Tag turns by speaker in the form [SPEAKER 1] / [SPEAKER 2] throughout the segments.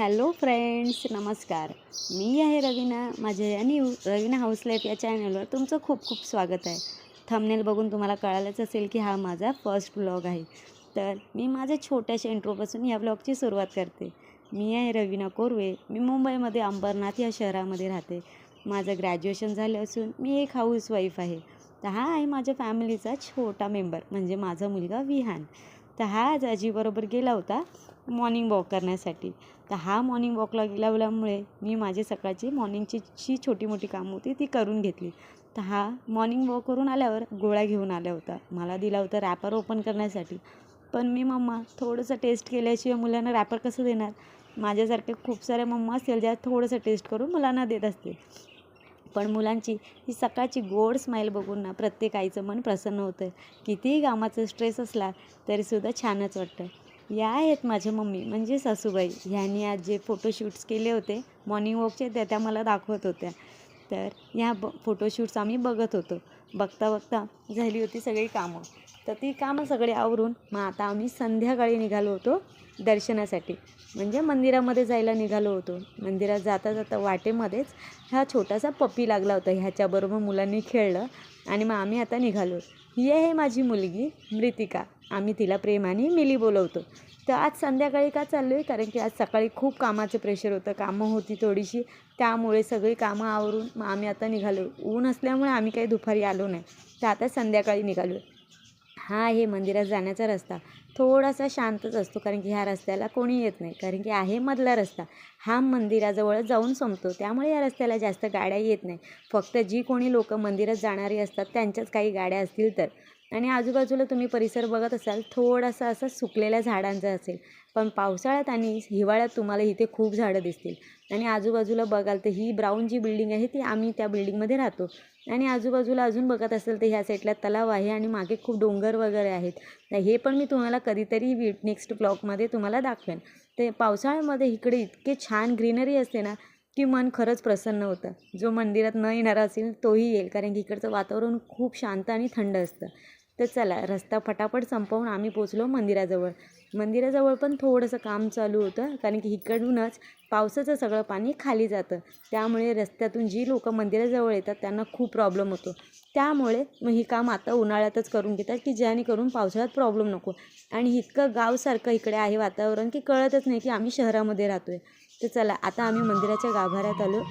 [SPEAKER 1] Hello friends नमस्कार. मी आहे रवीना माझे आणि रवीना हाऊस लाईफ या चॅनलवर तुमचं खूप खूप स्वागत आहे. थंबनेल बघून तुम्हाला कळालंच असेल की हा माझा फर्स्ट ब्लॉग आहे. तर मी माझ्या छोट्याशा इंट्रोपासून या ब्लॉगची सुरुवात करते. मी आहे रवीना कोरवे मी मुंबईमध्ये अंबरनाथ या शहरामध्ये राहते. माझं ग्रॅज्युएशन झालं असून मी एक हाऊसवाईफ आहे. तर हा आहे माझ्या फॅमिलीचा छोटा मेंबर म्हणजे माझा मुलगा विहान. तर हा आज आजीबरोबर गेला होता. मॉर्निंग वॉक करण्यासाठी. तर हा मॉर्निंग वॉकला गेल्यामुळे मी माझी सकाळची मॉर्निंगची जी छोटी मोठी कामं होती ती करून घेतली. तर हा मॉर्निंग वॉक करून आल्यावर गोळ्या घेऊन आल्या होता मला दिला होता रॅपर ओपन करण्यासाठी. पण मी मम्मा थोडंसं टेस्ट केल्याशिवाय मुलांना रॅपर कसं देणार? माझ्यासारखे खूप साऱ्या मम्मा असतील ज्या थोडंसं टेस्ट करून मुलांना देत असते पण मुलांची ही सकाळची गोड स्माईल बघून ना प्रत्येक आईचं मन प्रसन्न होतं. कितीही कामाचं स्ट्रेस असला तरीसुद्धा छानच वाटतं. या आहेत माझ्या मम्मी म्हणजे सासूबाई. ह्यांनी आज जे फोटोशूट्स केले होते मॉर्निंग वॉकचे त्या त्या मला दाखवत होत्या. तर ह्या ब फोटोशूट्स आम्ही बघत होतो. बघता बघता झाली होती सगळी कामं. तर ती कामं सगळी आवरून मग आता आम्ही संध्याकाळी निघालो होतो दर्शनासाठी. म्हणजे मंदिरामध्ये जायला निघालो होतो. मंदिरात जाता जाता वाटेमध्येच हा छोटासा पप्पी लागला होता. ह्याच्याबरोबर मुलांनी खेळलं आणि मग आम्ही आता निघालो. ही आहे माझी मुलगी मृतिका. आम्ही तिला प्रेमाने मिली बोलवतो. तर आज संध्याकाळी का चाललो आहे कारण की आज सकाळी खूप कामाचं प्रेशर होतं. कामं होती थोडीशी. त्यामुळे सगळी कामं आवरून मग आम्ही आता निघालो. ऊन असल्यामुळे आम्ही काही दुपारी आलो नाही. तर आता संध्याकाळी निघालो हा आहे मंदिरात जाण्याचा रस्ता. थोडासा शांतच असतो कारण की ह्या रस्त्याला कोणी येत नाही. कारण की आहे मधला रस्ता. हा मंदिराजवळ जाऊन संपतो. त्यामुळे या रस्त्याला जास्त गाड्या येत नाही. फक्त जी कोणी लोक मंदिरात जाणारी असतात त्यांच्याच काही गाड्या असतील तर. आणि आजूबाजूला तुम्ही परिसर बघत असाल थोडासा असा सुकलेल्या झाडांचा असेल. पण पावसाळ्यात आणि हिवाळ्यात तुम्हाला इथे खूप झाडं दिसतील. आणि आजूबाजूला बघाल तर ही ब्राऊन जी बिल्डिंग आहे ती आम्ही त्या बिल्डिंगमध्ये राहतो. आणि आजूबाजूला अजून बघत असेल तर ह्या साईडला तलाव आहे आणि मागे खूप डोंगर वगैरे आहेत. तर हे पण मी तुम्हाला कधीतरी वी नेक्स्ट ब्लॉगमध्ये तुम्हाला दाखवेन. ते पावसाळ्यामध्ये इकडे इतके छान ग्रीनरी असते ना की मन खरंच प्रसन्न होतं. जो मंदिरात न येणारा असेल तोही येईल कारण की इकडचं वातावरण खूप शांत आणि थंड असतं. तर चला रस्ता फटाफट संपवून आम्ही पोचलो मंदिराजवळ. मंदिराजवळ पण थोडंसं काम चालू होतं कारण की इकडूनच पावसाचं सगळं पाणी खाली जातं. त्यामुळे रस्त्यातून जी लोक मंदिराजवळ येतात त्यांना खूप प्रॉब्लेम होतो. त्यामुळे मग ही काम आता उन्हाळ्यातच करून घेतात की जेणेकरून पावसाळ्यात प्रॉब्लेम नको. आणि इतकं गावसारखं इकडे आहे वातावरण की कळतच नाही की आम्ही शहरामध्ये राहतो आहे तर चला आता आम्ही मंदिराच्या गाभाऱ्यात आलो.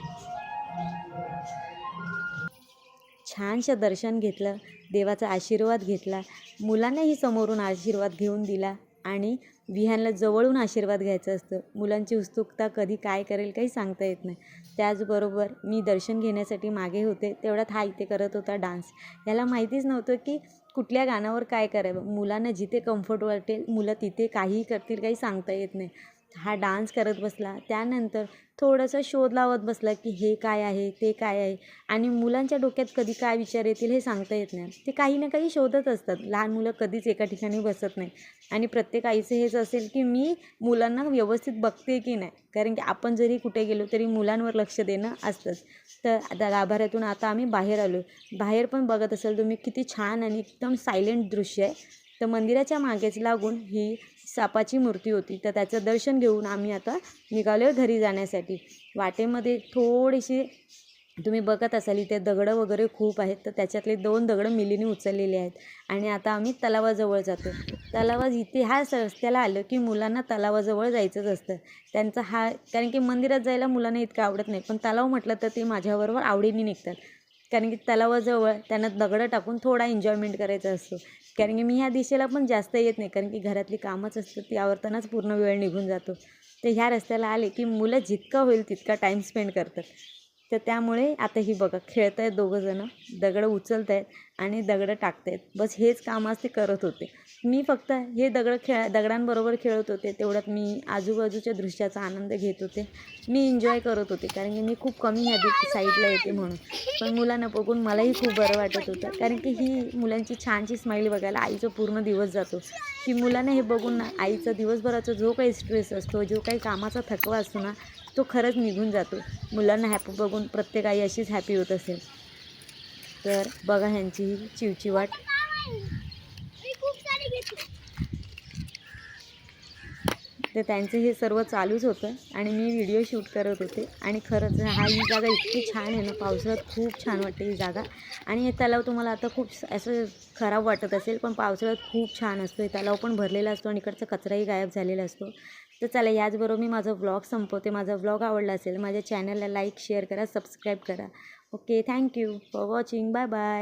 [SPEAKER 1] छानशं दर्शन घेतलं देवाचा आशीर्वाद घेतला मुलांनाही समोरून आशीर्वाद घेऊन दिला आणि विहानला जवळून आशीर्वाद घ्यायचा असतं. मुलांची उत्सुकता कधी काय करेल काही सांगता येत नाही. त्याचबरोबर मी दर्शन घेण्यासाठी मागे होते तेवढ्यात हा इथे करत होता डान्स. याला माहितीच नव्हतं की कुठल्या गाण्यावर काय करावं. मुलांना जिथे कम्फर्ट वाटेल मुलं तिथे काहीही करतील काही सांगता येत नाही. हा डान्स करत बसला. त्यानंतर थोडंसं शोध लावत बसला की हे काय आहे ते काय आहे आणि मुलांच्या डोक्यात कधी काय विचार येतील हे सांगता येत नाही. ते काही ना काही शोधत असतात. लहान मुलं कधीच एका ठिकाणी बसत नाही आणि प्रत्येक आईचं हेच असेल की मी मुलांना व्यवस्थित बघते की नाही? कारण की आपण जरी कुठे गेलो तरी मुलांवर लक्ष देणं असतंच. तर आता गाभाऱ्यातून आता आम्ही बाहेर आलो बाहेर पण बघत असाल तुम्ही किती छान आणि एकदम सायलेंट दृश्य आहे. तर मंदिराच्या मागेच लागून ही सापाची मूर्ती होती. तर त्याचं दर्शन घेऊन आम्ही आता निघालो घरी जाण्यासाठी. वाटेमध्ये थोडीशी तुम्ही बघत असाल इथे दगडं वगैरे खूप आहेत. तर त्याच्यातले दोन दगडं मिलीने उचललेले आहेत. आणि आता आम्ही तलावाजवळ जातो तलावा इथे हा रस्त्याला आलं की मुलांना तलावाजवळ जायचंच असतं. त्यांचा हा कारण की मंदिरात जायला मुलांना इतकं आवडत नाही. पण तलाव म्हटलं तर ते माझ्याबरोबर आवडीने निघतात. कारण की तलावाजवळ त्यांना दगडं टाकून थोडा एन्जॉयमेंट करायचा असतो. कारण की मी ह्या दिशेला पण जास्त येत नाही. कारण की घरातली कामच असतात ती आवरतानाच पूर्ण वेळ निघून जातो. तर ह्या रस्त्याला आले की मुलं जितका होईल तितका टाईम स्पेंड करतात. तर त्यामुळे आता ही बघा खेळत आहेत दोघंजणं दगडं उचलत आहेत आणि दगडं टाकत आहेत बस हेच काम आज ते करत होते. मी फक्त हे दगडं खेळ दगडांबरोबर खेळत होते तेवढ्यात मी आजूबाजूच्या दृश्याचा आनंद घेत होते. मी एन्जॉय करत होते कारण की मी खूप कमी ह्या साईडला येते म्हणून. पण मुलांना बघून मलाही खूप बरं वाटत होतं. कारण की ही मुलांची छानशी स्माईल बघायला आईचा पूर्ण दिवस जातो. की मुलांना हे बघून ना आईचा दिवसभराचा जो काही स्ट्रेस असतो जो काही कामाचा थकवा असतो ना तो खरंच निघून जातो. मुलांना हॅपी बघून प्रत्येक आई अशीच हॅपी होत असेल. तर बघा ह्यांची ही चिवचिवाट. तर त्यांचं हे सर्व चालूच होतं आणि मी व्हिडिओ शूट करत होते. आणि खरंच हा ही जागा इतकी छान आहे ना पावसाळ्यात खूप छान वाटते ही जागा. आणि हे तलाव तुम्हाला आता खूप असं खराब वाटत असेल पण पावसाळ्यात खूप छान असतो. हे तलाव पण भरलेला असतो आणि इकडचा कचराही गायब झालेला असतो. तर चला याचबरोबर मी माझा व्लॉग संपवते. माझा व्लॉग आवडला असेल माझ्या चॅनलला लाईक शेअर करा सबस्क्राईब करा. Okay thank you for watching bye bye